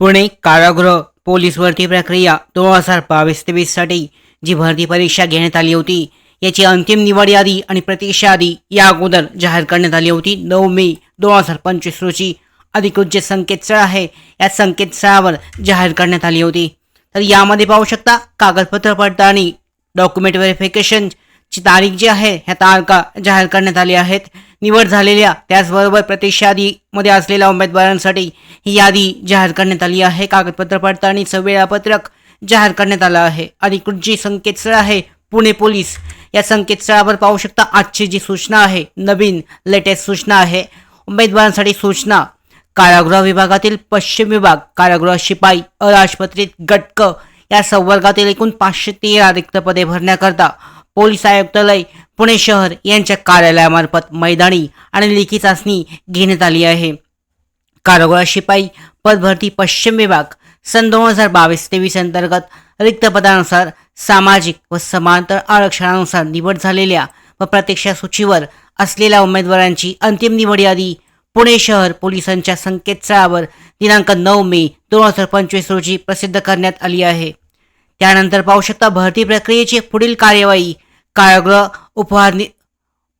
पुणे कारागृह पोलीस भरती प्रक्रिया दोन हजार बावीस तेवीससाठी जी भरती परीक्षा घेण्यात आली होती याची अंतिम निवड यादी आणि प्रतीक्षा यादी या अगोदर जाहीर करण्यात आली होती. नऊ मे दोन हजार पंचवीस रोजी अधिकृत जे संकेतस्थळ आहे या संकेतस्थळावर जाहीर करण्यात आली होती. तर यामध्ये पाहू शकता कागदपत्र पडताळणी डॉक्युमेंट व्हेरिफिकेशन ची तारीख जी आहे ह्या तारखा जाहीर करण्यात आली आहेत. निवड झालेल्या त्याचबरोबर प्रतीक्षा यादीमध्ये असलेल्या उमेदवारांसाठी ही यादी जाहीर करण्यात आली आहे. कागदपत्र पडताळणीचं वेळापत्रक जाहीर करण्यात आलं आहे. अधिकृत जी संकेतस्थळ आहे पुणे पोलीस या संकेतस्थळावर पाहू शकता आजची जी सूचना आहे नवीन लेटेस्ट सूचना आहे. उमेदवारांसाठी सूचना कारागृह विभागातील पश्चिम विभाग कारागृह शिपाई अराजपत्रित गटक या संवर्गातील एकूण पाचशे तेरा रिक्त पदे भरण्याकरता पोलीस आयुक्तालय पुणे शहर यांच्या कार्यालयामार्फत मैदानी आणि लेखी चाचणी घेण्यात आली आहे. कारागृह शिपाई पदभरती पश्चिम विभाग सन दोन हजार बावीस तेवीस अंतर्गत रिक्त पदानुसार सामाजिक व समांतर आरक्षणानुसार निवड झालेल्या व प्रतीक्षा सूचीवर असलेल्या उमेदवारांची अंतिम निवड यादी पुणे शहर पोलिसांच्या संकेतस्थळावर दिनांक नऊ मे दोन हजार पंचवीस रोजी प्रसिद्ध करण्यात आली आहे. त्यानंतर पाहू शकता भरती प्रक्रियेची पुढील कार्यवाही कारागृह उपहानि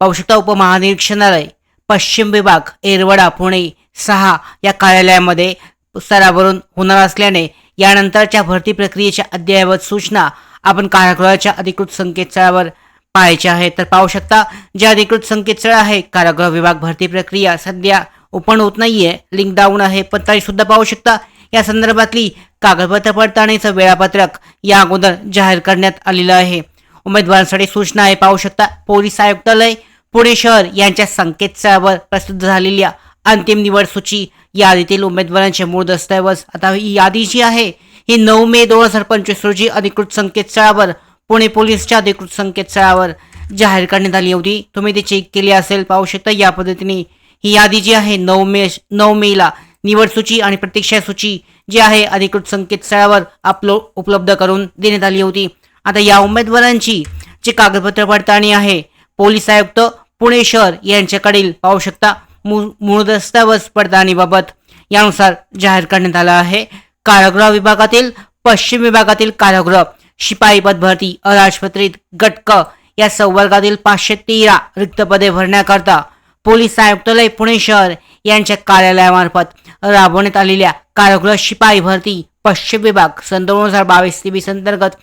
पाहू शकता उपमहानिरीक्षणालय पश्चिम विभाग एरवडा पुणे सहा या कार्यालयामध्ये स्तरावरून होणार असल्याने यानंतरच्या भरती प्रक्रियेच्या अद्ययावत सूचना आपण कारागृहाच्या अधिकृत संकेतस्थळावर पाहायच्या आहेत तर पाहू शकता जे अधिकृत संकेतस्थळ आहे कारागृह विभाग भरती प्रक्रिया सध्या ओपन होत नाहीये लिंक डाऊन आहे पण तरी सुद्धा पाहू शकता या संदर्भातली कागदपत्र पडताळणीचं वेळापत्रक या अगोदर जाहीर करण्यात आलेलं आहे. उमेदवारांसाठी सूचना आहे. पाहू शकता पोलीस आयुक्तालय पुणे शहर यांच्या संकेतस्थळावर प्रसिद्ध झालेल्या अंतिम निवड सूची यादीतील उमेदवारांचे मूळ दस्तऐवज. आता ही यादी जी आहे ही नऊ मे दोन हजार पंचवीस रोजी अधिकृत संकेतस्थळावर पुणे पोलीसच्या अधिकृत संकेतस्थळावर जाहीर करण्यात आली होती. तुम्ही ते चेक केली असेल पाहू शकता या पद्धतीने ही यादी जी आहे नऊ मे नऊ मेला निवड सूची आणि प्रतीक्षा सूची जी आहे अधिकृत संकेतस्थळावर आपलो उपलब्ध करून देण्यात आली होती. आता या उमेदवारांची जी कागदपत्र पडताळणी आहे पोलीस आयुक्त पुणे शहर यांच्याकडील पाहू शकता मूळ मूळ दस्तावेज पडताळणीबाबत. यानुसार जाहीर करण्यात आला आहे कारागृह विभागातील पश्चिम विभागातील कारागृह शिपाई पद भरती अराजपत्रित गटक या संवर्गातील पाचशे तेरा रिक्त पदे भरण्याकरता पोलीस आयुक्तालय पुणे शहर यांच्या कार्यालयामार्फत राबवण्यात आलेल्या कारागृह शिपाई भरती पश्चिम विभाग सन दोन हजार बावीस तेवीस अंतर्गत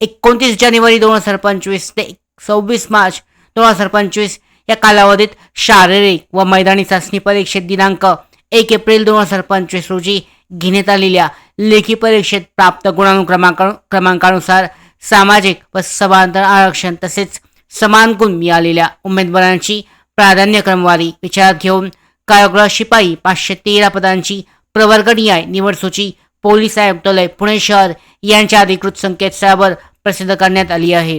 एकोणतीस जानेवारी दोन हजार पंचवीस ते सव्वीस मार्च दोन हजार पंचवीस या कालावधीत शारीरिक व मैदानी चाचणी परीक्षेत दिनांक एक एप्रिल दोन हजार पंचवीस रोजी घेण्यात आलेल्या लेखी परीक्षेत प्राप्त गुणानुक्रमांक क्रमांकानुसार सामाजिक व समांतर आरक्षण तसेच समान गुण मिळालेल्या उमेदवारांची प्राधान्य क्रमवारी विचारात घेऊन कारागृह शिपाई पाचशे तेरा पदांची प्रवर्गनीय निवड सूची पोलीस आयुक्तालय पुणे शहर यांच्या अधिकृत संकेतस्थळावर प्रसिद्ध करण्यात आली आहे.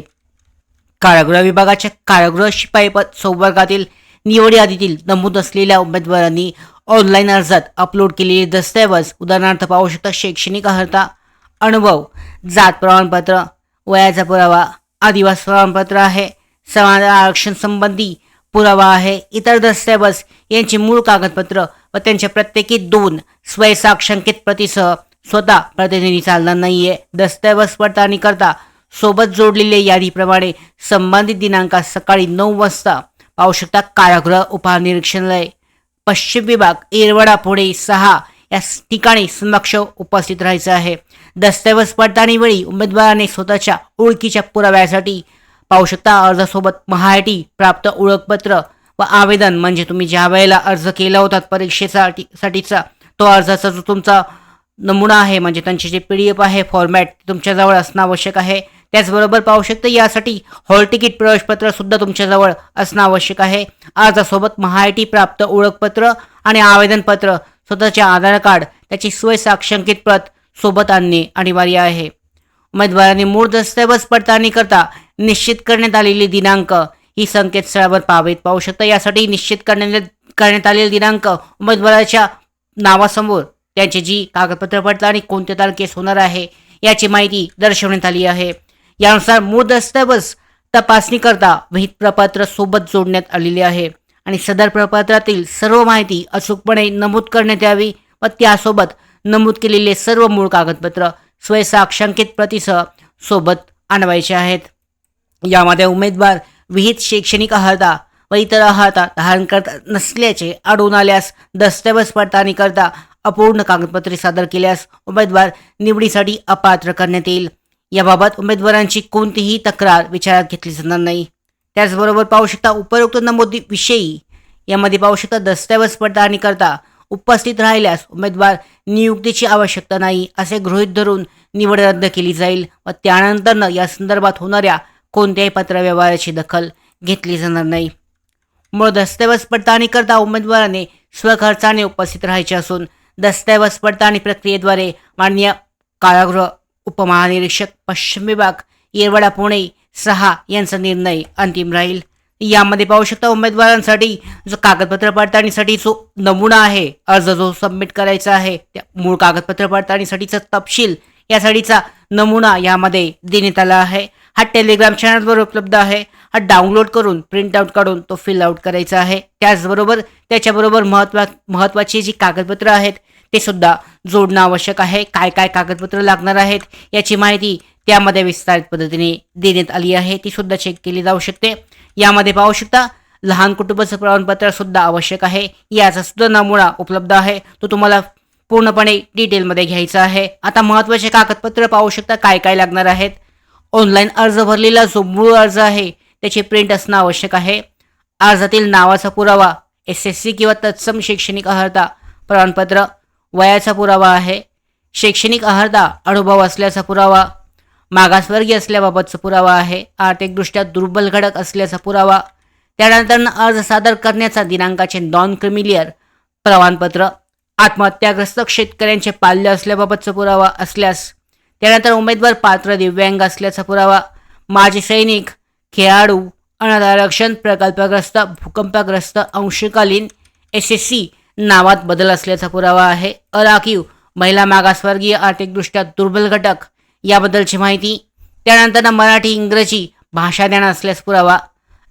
कारागृह विभागाच्या कारागृह शिपाई पद संवर्गातील निवड यादीतील नमूद असलेल्या उमेदवारांनी ऑनलाईन अर्जात अपलोड केलेले दस्तऐवज उदाहरणार्थ पाहू शकता शैक्षणिक अर्हता अनुभव जात प्रमाणपत्र वयाचा पुरावा आदिवासी प्रमाणपत्र आहे समाज आरक्षण संबंधी पुरावा आहे इतर दस्तऐवज यांची मूळ कागदपत्र व त्यांच्या प्रत्येकी दोन स्वयंसाक्षांकित प्रतिसह स्वतः प्रतिनिधी चालणार नाहीये. दस्तऐवज पडताळणी करता सोबत जोडलेल्या यादीप्रमाणे संबंधित दिनांकात सकाळी नऊ वाजता पाहू शकता कारागृह उपनिरीक्षणालय. पश्चिम विभाग एरवडा पुणे सहा या ठिकाणी समक्ष उपस्थित राहायचं आहे. दस्तऐवज पडताळणीवेळी उमेदवाराने स्वतःच्या ओळखीच्या पुराव्यासाठी पाहू शकता अर्जासोबत महाआयटी प्राप्त ओळखपत्र व आवेदन. म्हणजे तुम्ही ज्या वेळेला अर्ज केला होता परीक्षेसाठी साठीचा तो अर्जाचा जो तुमचा नमुना आहे म्हणजे त्यांचे जे पी डी एफ आहे फॉर्मॅट तुमच्याजवळ असणं आवश्यक आहे. त्याचबरोबर पाहू शकता यासाठी हॉल तिकीट प्रवेशपत्र सुद्धा तुमच्याजवळ असणं आवश्यक आहे. अर्जासोबत महाआयटी प्राप्त ओळखपत्र आणि आवेदनपत्र स्वतःचे आधार कार्ड त्याची स्वयंसाक्षांकित प्रत सोबत आणणे अनिवार्य आहे. उमेदवारांनी मूळ दस्तऐवज पडताळणी करता निश्चित करण्यात आलेली दिनांक ही संकेतस्थळावर पाहावेत. पाहू शकता यासाठी निश्चित करण्यात करण्यात आलेले दिनांक उमेदवाराच्या नावासमोर त्यांची जी कागदपत्र पडताळणी कोणत्या तारखेस होणार आहे याची माहिती दर्शवण्यात आली आहे. यानुसार मूळ दस्तऐवज तपासणी करता विहित प्रपत्र सोबत जोडण्यात आलेले आहे. आणि सदर प्रपत्रातील सर्व माहिती अचूकपणे नमूद करण्यात यावी व त्यासोबत नमूद केलेले सर्व मूळ कागदपत्र स्वयंसाक्षांकित प्रतीसह सोबत आणवायचे आहेत. यामध्ये उमेदवार विहित शैक्षणिक अर्हता व इतर अर्हता धारण करत नसल्याचे आढळून आल्यास दस्तऐवज पडताळणी करता अपूर्ण कागदपत्रे सादर केल्यास उमेदवार निवडीसाठी अपात्र करण्यात येईल. याबाबत उमेदवारांची कोणतीही तक्रार विचारात घेतली जाणार नाही. त्याचबरोबर पाहू शकता उपरोक्त नमोदीविषयी यामध्ये पाहू शकता दस्तऐवज पडताळणी करता उपस्थित राहिल्यास उमेदवार नियुक्तीची आवश्यकता नाही असे गृहीत धरून निवड रद्द केली जाईल व त्यानंतरनं या संदर्भात होणाऱ्या कोणत्याही पत्रव्यवहाराची दखल घेतली जाणार नाही. मूळ दस्तऐवज पडताळणी करता उमेदवाराने स्वखर्चाने उपस्थित राहायचे असून दस्तऐवज पडताळणी प्रक्रियेद्वारे माननीय कारागृह उपमहानिरीक्षक पश्चिम विभाग येरवडा पुणे सहा यांचा निर्णय अंतिम राहील. यामध्ये पाहू शकता उमेदवारांसाठी जो कागदपत्र पडताळणीसाठी जो नमुना आहे अर्ज जो सबमिट करायचा आहे त्या मूळ कागदपत्र पडताळणीसाठीचा तपशील यासाठीचा नमुना यामध्ये देण्यात आला आहे. हा टेलिग्राम चॅनलवर उपलब्ध आहे. हा डाउनलोड करून प्रिंट आउट काढून तो फिल आउट करायचा आहे. त्याचबरोबर त्याच्याबरोबर महत्वा महत्त्वाची जी कागदपत्रं आहेत ते सुद्धा जोडणं आवश्यक आहे. काय काय कागदपत्र लागणार आहेत याची माहिती त्यामध्ये विस्तारित पद्धतीने देण्यात आली आहे. ती सुद्धा चेक केली जाऊ शकते. यामध्ये पाहू शकता लहान कुटुंबाचं प्रमाणपत्र सुद्धा आवश्यक आहे. याचा सुद्धा नमुना उपलब्ध आहे. तो तुम्हाला पूर्णपणे डिटेलमध्ये घ्यायचा आहे. आता महत्त्वाचे कागदपत्र पाहू शकता काय काय लागणार आहेत. ऑनलाईन अर्ज भरलेला जो मूळ अर्ज आहे त्याची प्रिंट असणं आवश्यक आहे. अर्जातील नावाचा पुरावा एस एस सी किंवा तत्सम शैक्षणिक अर्हता प्रमाणपत्र वयाचा पुरावा आहे. शैक्षणिक अर्हता अनुभव असल्याचा पुरावा मागासवर्गीय असल्याबाबतचा पुरावा आहे. आर्थिकदृष्ट्या दुर्बल घटक असल्याचा पुरावा त्यानंतर अर्ज सादर करण्याचा दिनांकाचे नॉन क्रिमिलियर प्रमाणपत्र आत्महत्याग्रस्त शेतकऱ्यांचे पाल्य असल्याबाबतचा पुरावा असल्यास त्यानंतर उमेदवार पात्र दिव्यांग असल्याचा पुरावा माजी सैनिक खेळाडू अनाथ आरक्षण प्रकल्पग्रस्त भूकंपग्रस्त अंशकालीन एस एस सी नावात बदल असल्याचा पुरावा आहे. अराखीव महिला मागासवर्गीय आर्थिकदृष्ट्या दुर्बल घटक याबद्दलची माहिती. त्यानंतर मराठी इंग्रजी भाषा ज्ञान असल्यास पुरावा.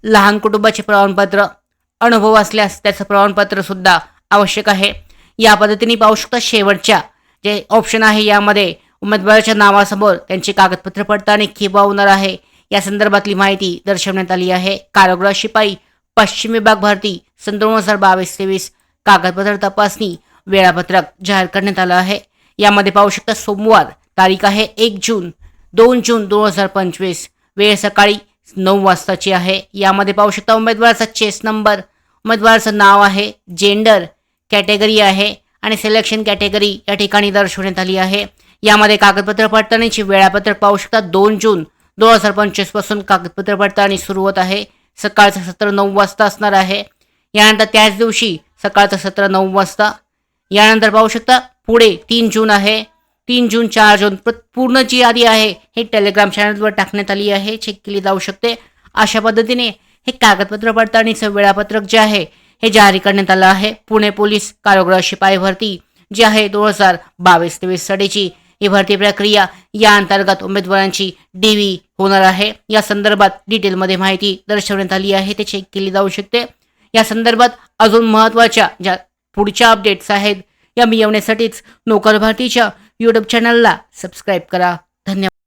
लहान कुटुंबाचे प्रमाणपत्र अनुभव असल्यास त्याचं प्रमाणपत्र सुद्धा आवश्यक आहे. या पद्धतीने पाहू शकता शेवटच्या जे ऑप्शन आहे यामध्ये उमेदवाराच्या नावासमोर त्यांची कागदपत्र पडताळणी किंवा होणार आहे. या संदर्भातली माहिती दर्शवण्यात आली आहे. कारागृह शिपाई पश्चिम विभाग भरती सन दोन हजार बावीस तेवीस कागदपत्र तपासणी वेळापत्रक जाहीर करण्यात आलं आहे. यामध्ये पाहू शकता सोमवार तारीख आहे एक जून दोन जून दोन हजार पंचवीस. वेळ सकाळी नऊ वाजताची आहे. यामध्ये पाहू शकता उमेदवाराचा चेस नंबर उमेदवाराचं नाव आहे जेंडर कॅटेगरी आहे आणि सिलेक्शन कॅटेगरी या ठिकाणी दर्शवण्यात आली आहे. यामध्ये कागदपत्र पडताळणीची वेळापत्रक पाहू शकता दोन जून दोन हजार पंचवीसपासून कागदपत्र पडताळणी सुरू होत आहे. सकाळचं सत्र नऊ वाजता असणार आहे. यानंतर त्याच दिवशी सकाळचं सत्र नऊ वाजता. यानंतर पाहू शकता पुढे तीन जून आहे. तीन जून चार जून प्र- पूर्ण जी यादी आहे हे टेलिग्राम चॅनलवर टाकण्यात आली आहे. चेक केली जाऊ शकते. अशा पद्धतीने हे कागदपत्र पडताळणीचं वेळापत्रक जे आहे हे जारी करण्यात आलं आहे. पुणे पोलीस कारागृह शिपाई भरती जी आहे दोन हजार बावीस तेवीस साठीची. ही भरती प्रक्रिया या अंतर्गत उमेदवारांची डीव्ही होणार आहे. या संदर्भात डिटेलमध्ये माहिती दर्शवण्यात आली आहे. ते चेक केली जाऊ शकते. या संदर्भात अजून महत्त्वाच्या ज्या पुढच्या अपडेट्स आहेत या मिळवण्यासाठीच नोकर भारतीच्या यूट्यूब चॅनलला सबस्क्राईब करा. धन्यवाद.